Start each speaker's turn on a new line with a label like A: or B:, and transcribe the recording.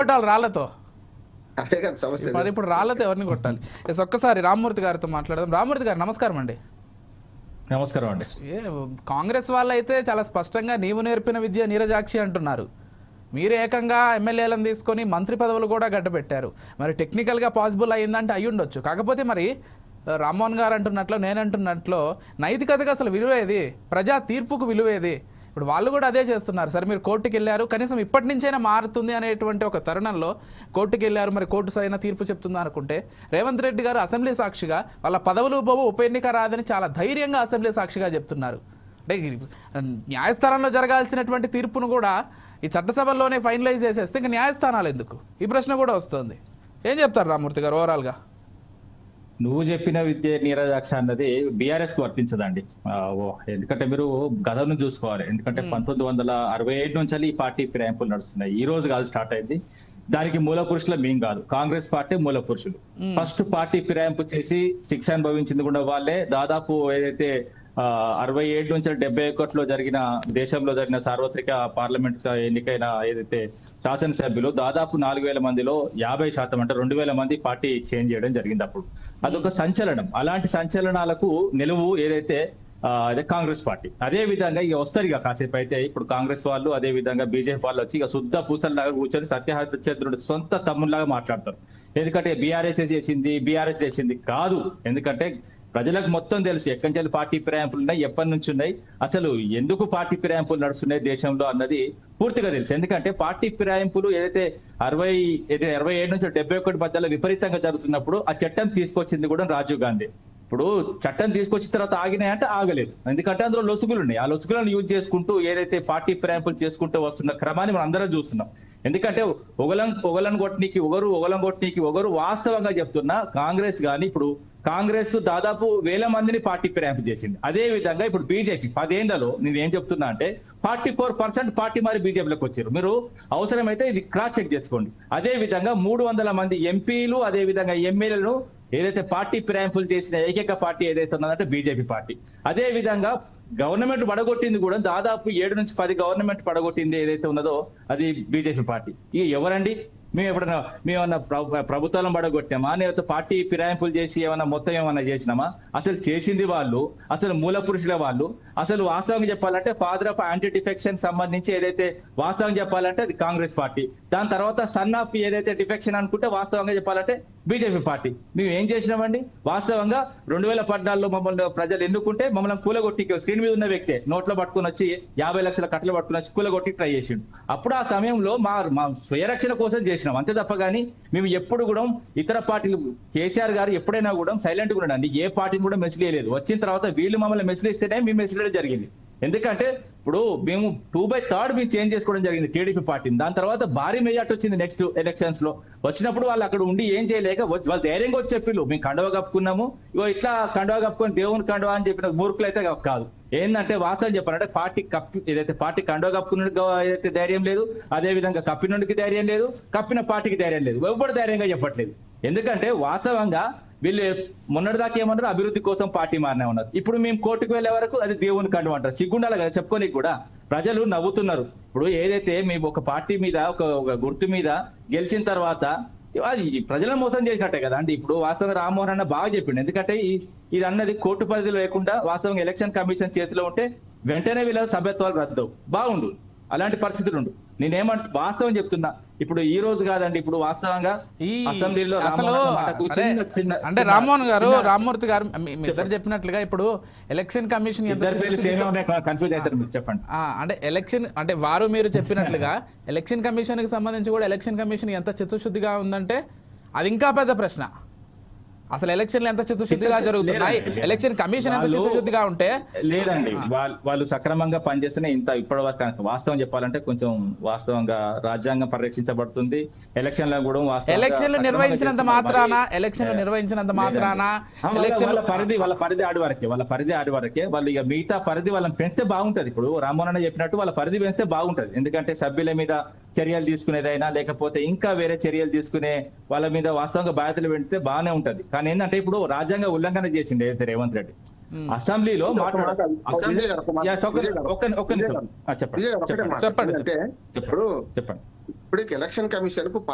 A: కొట్టాలి రాళ్ళతో
B: అదే కదా సమస్య
A: మరి ఇప్పుడు రాళ్ళతో ఎవరిని కొట్టాలి? ఎస్ ఒక్కసారి రామ్మూర్తి గారితో మాట్లాడదాం. రామ్మూర్తి గారు నమస్కారం అండి.
C: నమస్కారం అండి.
A: ఏ కాంగ్రెస్ వాళ్ళు అయితే చాలా స్పష్టంగా నీవు నేర్పిన విద్య నీరజాక్షి అంటున్నారు. మీరు ఏకంగా ఎమ్మెల్యేలను తీసుకొని మంత్రి పదవులు కూడా గడ్డపెట్టారు. మరి టెక్నికల్గా పాసిబుల్ అయ్యిందంటే అయ్యి ఉండొచ్చు. కాకపోతే మరి రామ్మోహన్ గారు అంటున్నట్లు నేను అంటున్నట్లు నైతికతగా అసలు విలువ ఏది? ప్రజా తీర్పుకు విలువ ఏది? ఇప్పుడు వాళ్ళు కూడా అదే చేస్తున్నారు. సరే మీరు కోర్టుకి వెళ్ళారు కనీసం ఇప్పటి నుంచైనా మారుతుంది అనేటువంటి ఒక తరుణంలో కోర్టుకి వెళ్ళారు మరి కోర్టు సరైన తీర్పు చెప్తుందా అనుకుంటే రేవంత్ రెడ్డి గారు అసెంబ్లీ సాక్షిగా వాళ్ళ పదవులు పోవు ఉప ఎన్నిక రాదని చాలా ధైర్యంగా అసెంబ్లీ సాక్షిగా చెప్తున్నారు. అంటే న్యాయస్థానంలో జరగాల్సినటువంటి తీర్పును కూడా ఈ చట్టసభల్లోనే ఫైనలైజ్ చేసేస్తే ఇంకా న్యాయస్థానాలు ఎందుకు? ఈ ప్రశ్న కూడా వస్తుంది. ఏం చెప్తారు రామూర్తి గారు ఓవరాల్గా
C: నువ్వు చెప్పిన విద్య నీరజాక్ష అన్నది బీఆర్ఎస్కు వర్తించదండి. ఎందుకంటే మీరు గతంను చూసుకోవాలి. ఎందుకంటే పంతొమ్మిది వందల అరవై ఏడు నుంచి ఈ పార్టీ ఫిరాయింపులు నడుస్తున్నాయి. ఈ రోజు కాదు స్టార్ట్ అయింది. దానికి మూల పురుషుల మేం కాదు. కాంగ్రెస్ పార్టీ మూల పురుషులు. ఫస్ట్ పార్టీ ఫిరాయింపు చేసి శిక్ష అనుభవించింది కూడా వాళ్ళే. దాదాపు ఏదైతే అరవై ఏడు నుంచి డెబ్బై ఒకటిలో జరిగిన దేశంలో జరిగిన సార్వత్రిక పార్లమెంట్ ఎన్నికైన ఏదైతే శాసనసభ్యులు దాదాపు నాలుగు వేల మందిలో యాభై శాతం అంటే రెండు వేల మంది పార్టీ చేంజ్ చేయడం జరిగింది అప్పుడు. అదొక సంచలనం. అలాంటి సంచలనాలకు నిలువు ఏదైతే అదే కాంగ్రెస్ పార్టీ. అదే విధంగా ఇక వస్తారు ఇక కాసేపు అయితే ఇప్పుడు కాంగ్రెస్ వాళ్ళు అదే విధంగా బీజేపీ వాళ్ళు వచ్చి ఇక శుద్ధ పూసల్లాగా కూర్చొని సత్యహరిచంద్రుడు సొంత తమ్ముళ్ళాగా మాట్లాడతారు. ఎందుకంటే బీఆర్ఎస్ చేసింది బీఆర్ఎస్ చేసింది కాదు. ఎందుకంటే ప్రజలకు మొత్తం తెలుసు ఎక్కడి నుంచి పార్టీ ఫిరాయింపులు ఉన్నాయి ఎప్పటి నుంచి ఉన్నాయి. అసలు ఎందుకు పార్టీ ఫిరాయింపులు నడుస్తున్నాయి దేశంలో అన్నది పూర్తిగా తెలుసు. ఎందుకంటే పార్టీ ఫిరాయింపులు ఏదైతే అరవై ఏదైతే అరవై ఏడు నుంచి డెబ్బై ఒకటి మధ్యలో విపరీతంగా జరుగుతున్నప్పుడు ఆ చట్టం తీసుకొచ్చింది కూడా రాజీవ్ గాంధీ. ఇప్పుడు చట్టం తీసుకొచ్చిన తర్వాత ఆగినాయి అంటే ఆగలేదు. ఎందుకంటే అందులో లొసుగులు ఉన్నాయి. ఆ లొసుగులను యూజ్ చేసుకుంటూ ఏదైతే పార్టీ ఫిరాయింపులు చేసుకుంటూ వస్తున్న క్రమాన్ని మనం అందరం చూస్తున్నాం. ఎందుకంటే ఒగలం ఒగలను ఒకరు ఒగలం కొట్టనీకి ఒకరు వాస్తవంగా చెప్తున్నా కాంగ్రెస్ కానీ ఇప్పుడు కాంగ్రెస్ దాదాపు వేల మందిని పార్టీ ఫిరాయింపు చేసింది. అదే విధంగా ఇప్పుడు బీజేపీ పదేళ్ళలో నేను ఏం చెప్తున్నా అంటే ఫార్టీ ఫోర్ పర్సెంట్ పార్టీ మరి బీజేపీలోకి వచ్చారు. మీరు అవసరమైతే ఇది క్రాస్ చెక్ చేసుకోండి. అదే విధంగా మూడు వందల మంది ఎంపీలు అదే విధంగా ఎమ్మెల్యేలను ఏదైతే పార్టీ ఫిరాయింపులు చేసిన ఏకైక పార్టీ ఏదైతే ఉన్నదంటే బీజేపీ పార్టీ. అదే విధంగా గవర్నమెంట్ పడగొట్టింది కూడా దాదాపు ఏడు నుంచి పది గవర్నమెంట్ పడగొట్టింది ఏదైతే ఉన్నదో అది బీజేపీ పార్టీ. ఇక ఎవరండి? మేము ఎప్పుడైనా మేమన్నా ప్రభు- ప్రభుత్వాలను పడగొట్టామా? లేకపోతే పార్టీ ఫిరాయింపులు చేసి ఏమన్నా మొత్తం ఏమన్నా చేసినామా? అసలు చేసింది వాళ్ళు అసలు మూల పురుషుల వాళ్ళు అసలు వాస్తవం చెప్పాలంటే ఫాదర్ ఆఫ్ యాంటీ డిఫెక్షన్ సంబంధించి ఏదైతే వాస్తవం చెప్పాలంటే అది కాంగ్రెస్ పార్టీ. దాని తర్వాత సన్ ఆఫ్ ఏదైతే డిఫెక్షన్ అనుకుంటే వాస్తవంగా చెప్పాలంటే బీజేపీ పార్టీ. మేము ఏం చేసినామండి వాస్తవంగా రెండు వేల పద్నాలుగులో మమ్మల్ని ప్రజలు ఎన్నుకుంటే మమ్మల్ని కూలగొట్టి స్క్రీన్ మీద ఉన్న వ్యక్తే నోట్లో పట్టుకుని వచ్చి యాభై లక్షల కట్టలు పట్టుకుని వచ్చి కూలగొట్టి ట్రై చేసిండు. అప్పుడు ఆ సమయంలో మా మా స్వయరక్షణ కోసం చేసినాం. అంతే తప్ప కానీ మేము ఎప్పుడు కూడా ఇతర పార్టీలు కేసీఆర్ గారు ఎప్పుడైనా కూడా సైలెంట్గా ఉండండి. ఏ పార్టీని కూడా మెసిలేయలేదు వచ్చిన తర్వాత వీళ్ళు మమ్మల్ని మెసిలిస్తేనే మేము మెసిలేయడం జరిగింది. ఎందుకంటే ఇప్పుడు మేము టూ బై థర్డ్ మేము చేంజ్ చేసుకోవడం జరిగింది టీడీపీ పార్టీని. దాని తర్వాత భారీ మెజార్టీ వచ్చింది నెక్స్ట్ ఎలక్షన్స్లో. వచ్చినప్పుడు వాళ్ళు అక్కడ ఉండి ఏం చేయలేక వాళ్ళు ధైర్యంగా వచ్చి చెప్పిళ్ళు మేము కండవ కప్పుకున్నాము. ఇగో ఇట్లా కండవ కప్పుకొని దేవుని కండవ అని చెప్పిన మూర్ఖులు అయితే కాదు. ఏంటంటే వాస్తవం చెప్పాలంటే పార్టీ కప్పి ఏదైతే పార్టీ కండవ కప్పుకున్న ఏదైతే ధైర్యం లేదు అదే విధంగా కప్పినోడికి ధైర్యం లేదు కప్పిన పార్టీకి ధైర్యం లేదు. ఎవ్వరు ధైర్యంగా చెప్పట్లేదు. ఎందుకంటే వాస్తవంగా వీళ్ళు మొన్నటిదాకా ఏమన్నారు అభివృద్ధి కోసం పార్టీ మారనే ఉన్నారు. ఇప్పుడు మేము కోర్టుకు వెళ్ళే వరకు అది దేవుని కండు అంటారు. సిగ్గుండాలి కదా చెప్పుకొని కూడా. ప్రజలు నవ్వుతున్నారు. ఇప్పుడు ఏదైతే మేము ఒక పార్టీ మీద ఒక ఒక గుర్తు మీద గెలిచిన తర్వాత అది ప్రజలను మోసం చేసినట్టే కదా. అండి ఇప్పుడు వాస్తవంగా రామ్మోహన్ అన్న బాగా చెప్పిండు. ఎందుకంటే ఈ ఇది అన్నది కోర్టు పరిధిలో లేకుండా వాస్తవంగా ఎలక్షన్ కమిషన్ చేతిలో ఉంటే వెంటనే వీళ్ళ సభ్యత్వాలు రద్దు. బాగుండు. అలాంటి పరిస్థితులు ఉండు. నేనేమంట వాస్తవం చెప్తున్నా. ఇప్పుడు ఈ రోజు కాదండి ఇప్పుడు వాస్తవంగా అసెంబ్లీలో
A: అసలు అంటే రామ్మోహన్ గారు రామ్మూర్తి గారు ఇద్దరు చెప్పినట్లుగా ఇప్పుడు ఎలక్షన్ కమిషన్
C: కన్ఫ్యూజ్ అవుతారు చెప్పండి.
A: అంటే ఎలక్షన్ అంటే వారు మీరు చెప్పినట్లుగా ఎలక్షన్ కమిషన్కి సంబంధించి కూడా ఎలక్షన్ కమిషన్ ఎంత చిత్తశుద్ధిగా ఉందంటే అది ఇంకా పెద్ద ప్రశ్న. అసలు ఎలక్షన్లు ఎంత చిత్తశుద్ధిగా
C: చిత్తశుద్ధి
A: జరుగుతున్నాయి. ఎలక్షన్ కమిషన్ ఎంత చిత్తశుద్ధిగా ఉంటే?
C: లేదండి. వాళ్ళు వాళ్ళు సక్రమంగా పనిచేస్తేనే ఇంత ఇప్పటి వరకు వాస్తవం చెప్పాలంటే కొంచెం వాస్తవంగా రాజ్యాంగం పరిరక్షించబడుతుంది. ఎలక్షన్లో కూడా
A: ఎలక్షన్లు నిర్వహించినంత. మాత్రాన? ఎలక్షన్లు నిర్వహించినంత మాత్రాన? ఎలక్షన్
C: పరిధి వాళ్ళ పరిధి ఆడి వరకే వాళ్ళ పరిధి ఆడి వరకే వాళ్ళు ఇక మిగతా పరిధి వాళ్ళని పెంచితే బాగుంటది. ఇప్పుడు రామ్మోహన్ చెప్పినట్టు వాళ్ళ పరిధి పెంచితే బాగుంటది. ఎందుకంటే సభ్యుల మీద చర్యలు తీసుకునేదైనా లేకపోతే ఇంకా వేరే చర్యలు తీసుకునే వాళ్ళ మీద వాస్తవంగా బాధ్యతలు పెడితే బాగానే ఉంటది. కానీ ఏంటంటే ఇప్పుడు రాజ్యాంగ ఉల్లంఘన చేసిండే ఏదైతే రేవంత్ రెడ్డి అసెంబ్లీలో చెప్పండి. చెప్పండి
B: ఇప్పుడు
C: చెప్పండి.
B: ఇప్పుడు ఎలక్షన్ కమిషన్కు